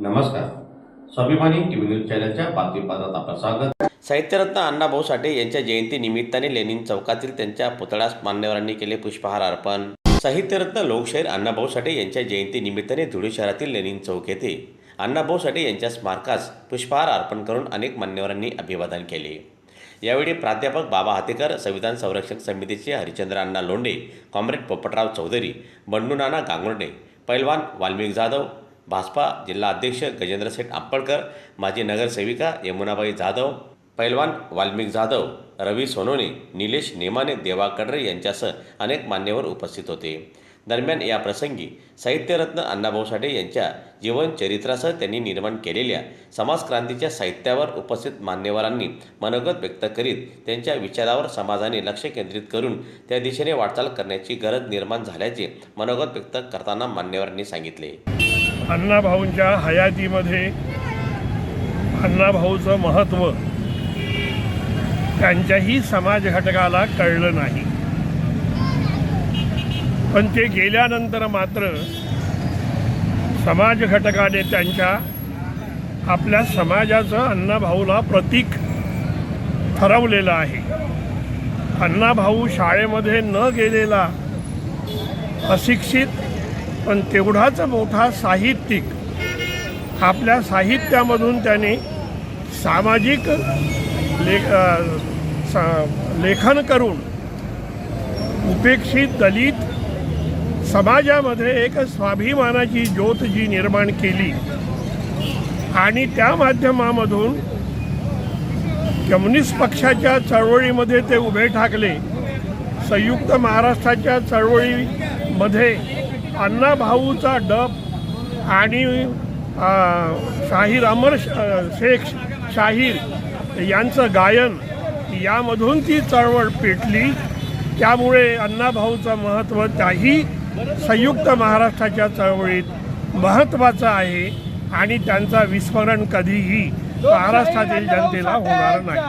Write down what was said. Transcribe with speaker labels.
Speaker 1: नमस्कार. स्वाभिमानी TV news चॅनलच्या बातमीपत्रात आपलं स्वागत. साहित्यरत्न अण्णाभाऊ साठे यांच्या जयंती निमित्ताने लेनिन चौकातील त्यांच्या पुतळ्यास मान्यवरांनी केले पुष्पहार अर्पण. साहित्यरत्न लोकशाहीर अण्णाभाऊ साठे यांच्या जयंती निमित्ताने धुळे शहरातील लेनिन चौक येथे अण्णाभाऊ साठे यांच्या स्मारकास पुष्पहार अर्पण करून अनेक मान्यवरांनी अभिवादन केले. यावेळी प्राध्यापक बाबा हातेकर संविधान संरक्षक समितीचे हरिचंद्र अण्णा लोंढे कॉम्रेड पोपटराव चौधरी बंडू नाना गांगुर्डे पैलवान वाल्मिक जाधव भाजपा जिल्हा अध्यक्ष गजेंद्र शेठ आंबळकर माजी नगरसेविका यमुनाबाई जाधव पैलवान वाल्मिक जाधव रवी सोनोने निलेश नेमाने देवा कडरे यांच्यासह अनेक मान्यवर उपस्थित होते. दरम्यान या प्रसंगी साहित्यरत्न अण्णाभाऊ साठे यांच्या जीवनचरित्रासह त्यांनी निर्माण केलेल्या समाजक्रांतीच्या साहित्यावर उपस्थित मान्यवरांनी मनोगत व्यक्त करीत त्यांच्या विचारावर समाजाने लक्ष केंद्रित करून त्या दिशेने वाटचाल करण्याची गरज निर्माण झाल्याचे मनोगत व्यक्त करताना मान्यवरांनी सांगितले.
Speaker 2: अण्णाभाऊंच्या हयातीमध्ये अण्णाभाऊचं महत्त्व त्यांच्याही समाज घटकाला कळलं नाही. पण ते गेल्यानंतर मात्र समाज घटकाने त्यांच्या आपल्या समाजाचं अण्णाभाऊला प्रतीक ठरवलेलं आहे. अण्णाभाऊ शाळेमध्ये न गेलेला अशिक्षित पण तेवढाच मोठा साहित्यिक आपल्या साहित्यामधून त्याने सामाजिक ले सा- लेखन करून उपेक्षित दलित समाजामध्ये एक स्वाभिमानाची ज्योत जी निर्माण केली आणि त्या माध्यमामधून कम्युनिस्ट पक्षाच्या चळवळीमध्ये ते उभे ठाकले संयुक्त महाराष्ट्राच्या चळवळीमध्ये अण्णाभाऊचा डब आणि शाहीर अमर श- शेख शाहीर यांचं गायन यामधून ती चळवळ पेटली. त्यामुळे अण्णाभाऊचं महत्त्व त्याही संयुक्त महाराष्ट्राच्या चळवळीत महत्त्वाचं आहे आणि त्यांचा विस्मरण कधीही महाराष्ट्रातील जनतेला होणार नाही.